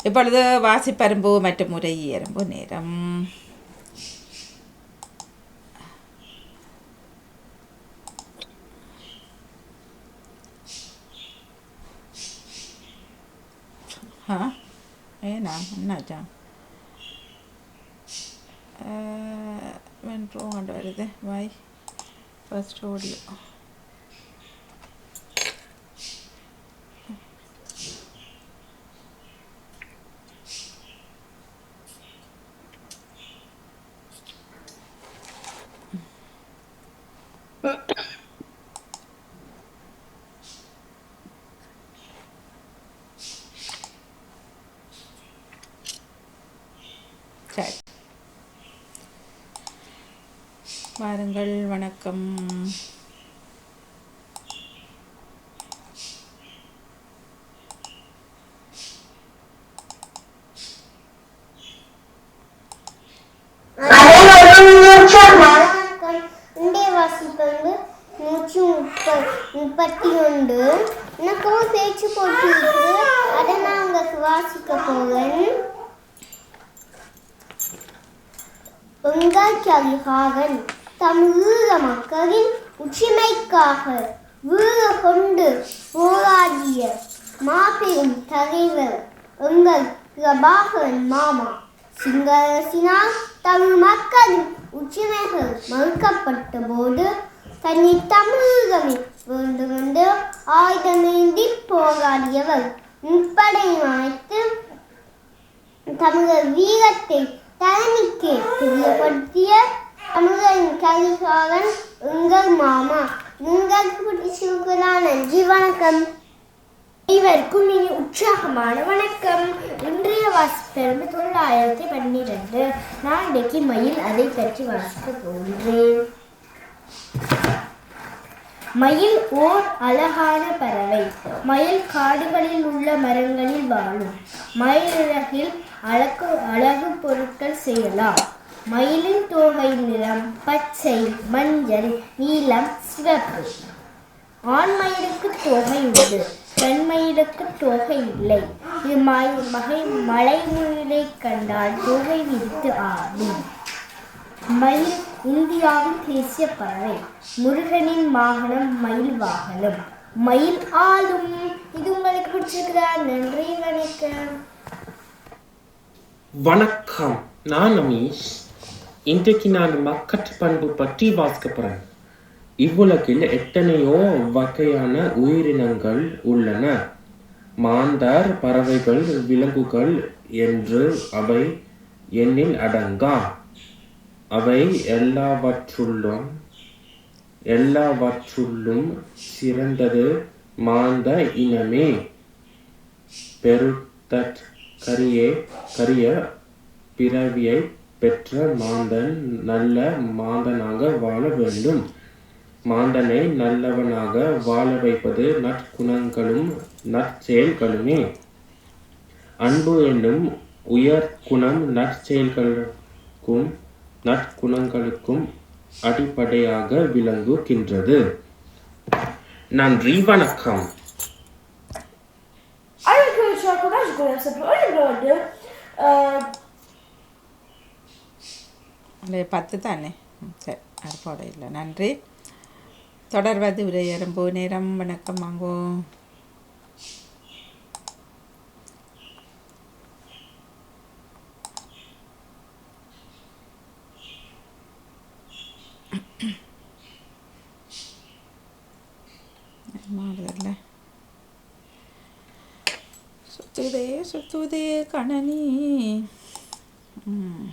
இப்பொழுது வாசிப்பரும்பு மற்றும் முறை எறும்பு நேரம் ஏனா என்னாச்சா வென்ட்ரோம் கொண்டு வருது வாய் ஃபஸ்ட் ஓடியோ சரி வாருங்கள் வணக்கம். இந்திய வாசிப்பங்கு நூற்றி முப்ப முப்பத்தி ஒன்று எனக்கும் பேச்சு போட்டி அதை நான் உங்களுக்கு வாசிக்க போவேன் வெங்காய்க்காரிகாரன் தமிழீழ மக்களின் உச்சிமைக்காக வீடு கொண்டு போராடிய மாபெரும் தலைவர் எங்கள் பிரபாகரன் மாமா. சிங்களரசினால் தமிழ் மக்களின் உச்சிமைகள் மறுக்கப்பட்ட போது தன்னை தமிழகமே வேண்டுமென்று ஆயுதமேந்தி போராடியவர் முப்படையும் அமைத்து தமிழர் வீரத்தை தலைமைக்கு தெரியப்படுத்திய தமிழரின் கலிகாரன் உங்கள் மாமா. உங்களுக்கு பிடிச்சிருக்கிறா நன்றி வணக்கம் அனைவருக்கும் இனி உற்சாகமான வணக்கம். இன்றைய வாசிப்பிறந்து தொள்ளாயிரத்தி பன்னிரண்டு. நாளைக்கு மயில் அதை பற்றி வாசிக்க போகிறேன் மயில் ஓர் அழகான பறவை. மயில் காடுகளில் உள்ள மரங்களில் வாழும். மயிலிறகில் அழகு அழகு பொருட்கள் செய்யலாம். மயிலின் தோகை நிறம் பச்சை மஞ்சள் நீலம் சிவப்பு. ஆண் மயிலுக்கு தோகை உண்டு பெண் மயிலுக்கு தோகை இல்லை. இது மயில் மகை மலை முயலை கண்டால் தோகை விரித்து ஆடும். மயில் இந்தியாவின் தேசிய பறவை முருகனின் வாகனம் மயில் வாகனம். மயில் ஆளும். இது உங்களுக்கு பிடிச்சிருக்குதா? நன்றி வணக்கம். வணக்கம். நான் அமீஷ். இன்றைக்கு நான் மக்கட் பண்பு பற்றி வாசிக்க போறேன் இவ்வுலகில் எத்தனையோ வகையான உயிரினங்கள் உள்ளன. மாந்தர் பறவைகள் விலங்குகள் என்று அவை எண்ணில் அடங்கா அவை எல்லாவற்றுள்ளும் எல்லாவற்றுள்ளும் சிறந்தது மாந்த இனமே. பெருத்தற் கரிய கரிய பிறவியை பெற்ற மாந்தன் நல்ல மாந்தனாக வாழ வேண்டும். மாந்தனை நல்லவனாக வாழ வைப்பது நற்குணங்களும் நற்செயல்களுமே. அன்பு என்னும் உயர் குணம் நற்செயல்களுக்கும் நற்குணங்களுக்கும் அடிப்படையாக விளங்குகின்றது. நன்றி வணக்கம். அழகு இல்லை பத்து தானே? சரி அது இல்லை. நன்றி. தொடர்வது உரையேறும் எறும்பு நேரம் வணக்கம் வாங்கோ. மாறுதல்ல சுத்துதே சுத்துதே கணனி. ம்.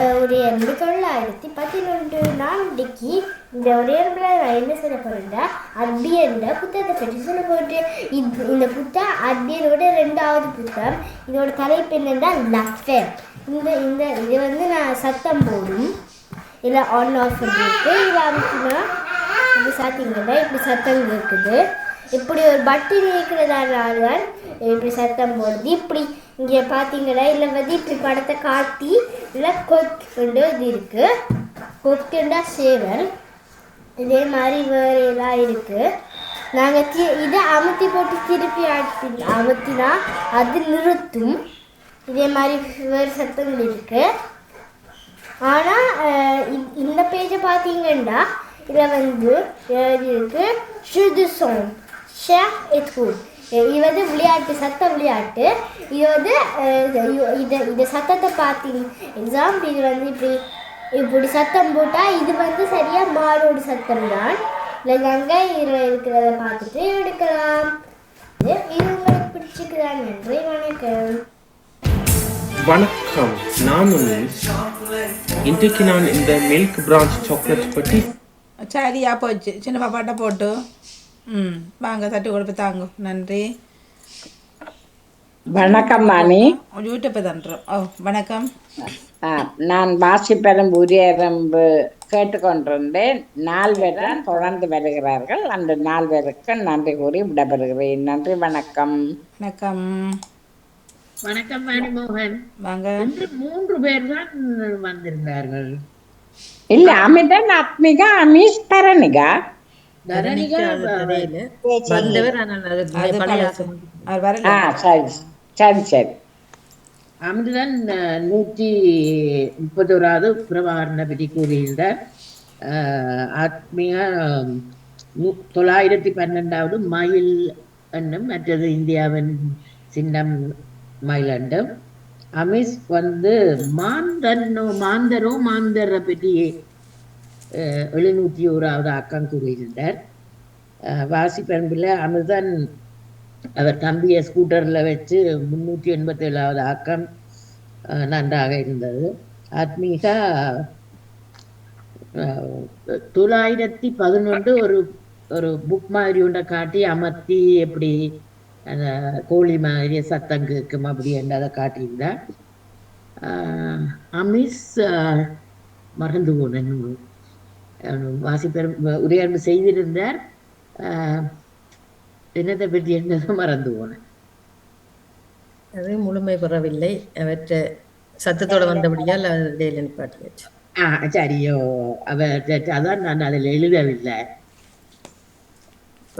ஒரு ரெண்டு தொள்ளாயிரத்தி பதினொன்று நான்கு இந்த ஒரே நான் என்ன சொல்ல போகிறேன்னா அர்பி புத்தகத்தை பற்றி சொல்ல போகிறேன் இது இந்த புத்தகம் அர்பியனோட ரெண்டாவது புத்தகம். இதோட தலைப்பு என்னென்னா லஃபே இந்த இந்த இது வந்து நான் சத்தம் போடும். இல்லை ஆன் ஆஃப் இருக்குது இது அமைச்சுன்னா இது சாத்திங்கன்னா இப்படி சத்தம் இருக்குது இப்படி ஒரு பட்டினி இருக்கிறதால தான் இப்படி சத்தம் போடுது. இப்படி இங்கே பார்த்தீங்கன்னா இல்லை வந்து இப்படி படத்தை காட்டி இல்லை கொத்துண்டு இது இருக்குது கொத்துண்டா சேவல். இதே மாதிரி வேறு எல்லாம் இருக்குது நாங்கள் தி இதை அமுத்தி போட்டு திருப்பி ஆட்டி அமுத்தினா அது நிறுத்தும். இதே மாதிரி வேறு சத்தங்கள் இருக்குது ஆனால் இந்த பேஜை பார்த்தீங்கன்னா இதில் வந்து எழுதி இருக்கு ஷுது சோம் ஷேக் எத்கூட் இது வந்து விளையாட்டு சத்த விளையாட்டு. இது வந்து இது- இந்த சத்தத்தை பார்த்தீங்க எக்ஸாம்பிள் இது வந்து இப்படி இப்படி சத்தம் போட்டால் இது வந்து சரியாக மாடோட சத்தம் தான். இல்லை கங்கை இதில் இருக்கிறத பார்த்துட்டு எடுக்கலாம். இது உங்களுக்கு பிடிச்சிக்கிறான் நன்றி வணக்கம் வணக்கம். நான் இன்றைக்கு நான் இந்த மில்க் பிரான்ச் சாக்லேட் பற்றி சரியா போச்சு. சின்ன பாப்பாட்ட போட்டு. ம். வாங்க தட்டு கொடுப்பு தாங்க. நன்றி. வணக்கம் மணி யூடியூப் தண்டுறோம் ஓ வணக்கம். ஆ, நான் வாசிப்பெரும் உரியரம்பு கேட்டுக்கொண்டிருந்தேன். நால்வர் தான் தொடர்ந்து வருகிறார்கள். அந்த நால்வருக்கு நன்றி கூறி விடைபெறுகிறேன். நன்றி வணக்கம். வணக்கம். வணக்கம் மணிமோகன் வாங்க. மூன்று பேர் தான் வந்திருந்தார்கள். இல்ல அமிதன் ஆத்மிகா அமீஷ் பரணிகா. தரணிகா சரி சரி அமிர்தன் நூற்றி முப்பத்தோராவது பிரபாகரனை பற்றி கூறியிருந்தார் ஆத்மிகா தொள்ளாயிரத்தி பன்னெண்டாவது மயில் என்னும் மற்றது இந்தியாவின் சின்னம் மயில் அண்டம் அமிஸ் வந்து மாந்தனோ மாந்தரோ மாந்தரை பற்றி எழுநூற்றி ஓராவது ஆக்கம் கூறியிருந்தார். அஹ், வாசிப்பண்பில் அமிர்தன் அவர் தம்பியை ஸ்கூட்டரில் வச்சு முந்நூற்றி எண்பத்தேழாவது ஆக்கம் அஹ், நன்றாக இருந்தது. ஆத்மீகா அஹ், தொள்ளாயிரத்தி பதினொன்று ஒரு ஒரு புக் மாதிரி ஒன்றை காட்டி அமர்த்தி எப்படி அந்த கோழி மாதிரி சத்தம் கேட்கும் அப்படி என்றதை காட்டியிருந்தார். அமிஸ் மறந்து போனேன் வாசிப்பெரும் உரையாண்டு செய்திருந்தார். என்னத்தை பற்றி என்னதை மறந்து போனேன். அது முழுமை பெறவில்லை. அவற்றை சத்தத்தோட வந்தபடியால் இடையில நிப்பாட்டியாச்சு. ஆ சரியோ அவ அதான் நான் அதில் எழுதவில்லை.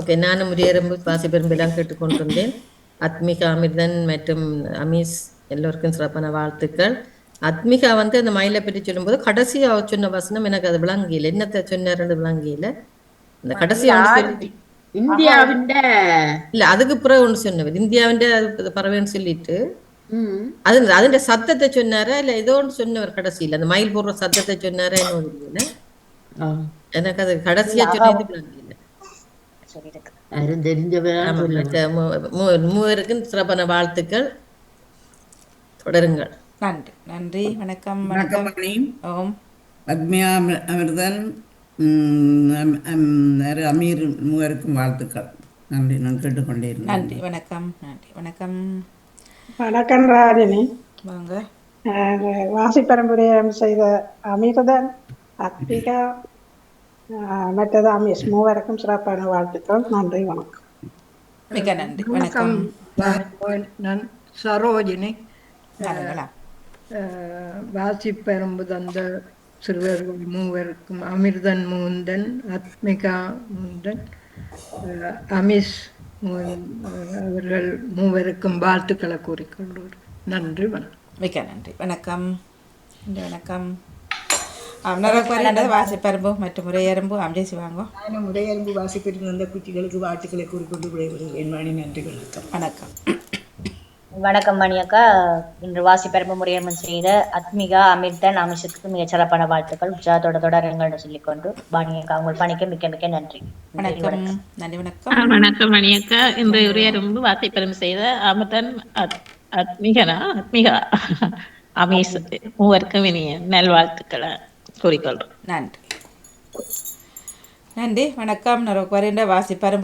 ஓகே நானும் முறியரம்பு பாசி பெரும்பெல்லாம் கேட்டுக்கொண்டிருந்தேன். அத்மிகா அமிர்தன் மற்றும் அமீஸ் எல்லோருக்கும் சிறப்பான வாழ்த்துக்கள். அத்மிகா வந்து அந்த மயிலை பற்றி சொல்லும்போது கடைசியா சொன்ன வசனம் எனக்கு அது விளங்கியில என்னத்தை சொன்னாருன்னு விளங்கியில இந்த கடைசியா ஒன்று சொல்லி இந்தியாவின் இல்ல அதுக்கு பிறகு ஒன்று சொன்னவர். இந்தியாவின் பறவைன்னு சொல்லிட்டு. அது அதுன்ற சத்தத்தை சொன்னாரா? இல்ல ஏதோ ஒன்று சொன்னவர் கடைசியில. அந்த மயில் போடுற சத்தத்தை சொன்னாரா என்ன எனக்கு அது கடைசியா சொன்னது மூ- மூவருக்கும் சிறப்பான வாழ்த்துக்கள். தொடருங்கள். நன்றி. நன்றி. வணக்கம். வணக்கம் வணக்கம். ஓம். பத்மியா அமிர்- அமிர்தன் அமீர் மூவருக்கும் வாழ்த்துக்கள். நன்றி. நான் கேட்டுக்கொண்டே நன்றி. வணக்கம். நன்றி. வணக்கம். வணக்கம் ராஜினி. வாங்க. அஹ் வாசிப்பரம்பரையம் செய்த அமிர்தன் அத்விகா அஹ் மற்றது அமீஸ் மூவருக்கும் சிறப்பான வாழ்த்துக்கள். நன்றி. வணக்கம். மிக நன்றி. வணக்கம். நான் சரோஜினி. அஹ், வாசிப்பெரும்பு தந்த சிறுவர்கள் மூவருக்கும் அமிர்தன் மூந்தன் அத்மிகா மூந்தன் அமிஷ் அவர்கள் மூவருக்கும் வாழ்த்துக்களை கூறிக்கொள்வோர் நன்றி வணக்கம். மிக நன்றி. வணக்கம். நன்றி வணக்கம். வாசிப்பரும்பு மற்றும் முறையரும்பு அம்ஜேசி வாங்கோ நானும் உடையரம்பு வாசிப்பிற்கு வந்த குட்டிகளுக்கு வாழ்த்துக்களை கூறிக்கொண்டு விடைபெறுகிறேன். மணி நன்றி வணக்கம். வணக்கம். வணக்கம் மணி அக்கா. இன்று வாசிப்பெரும்பு முறையம்மன் செய்த அத்மிகா அமிர்தன் அமிஷத்துக்கு மிகச் சிறப்பான வாழ்த்துக்கள். உற்சாகத்தோட தொடருங்கள்னு சொல்லிக்கொண்டு பாணி அக்கா உங்கள் பணிக்கு மிக்க மிக்க நன்றி. வணக்கம். நன்றி வணக்கம். வணக்கம் மணியக்கா இன்று உரையரும்பு வார்த்தைப்பெரும் செய்த அமிர்தன் அத்- அத்மிகனா அத்மிகா அமீஸ் மூவருக்கும் இனிய நல்வாழ்த்துக்களை கூறிக்கொள்றோம். நன்றி. நன்றி வணக்கம். நான் வருகின்ற வாசி பரம்பரை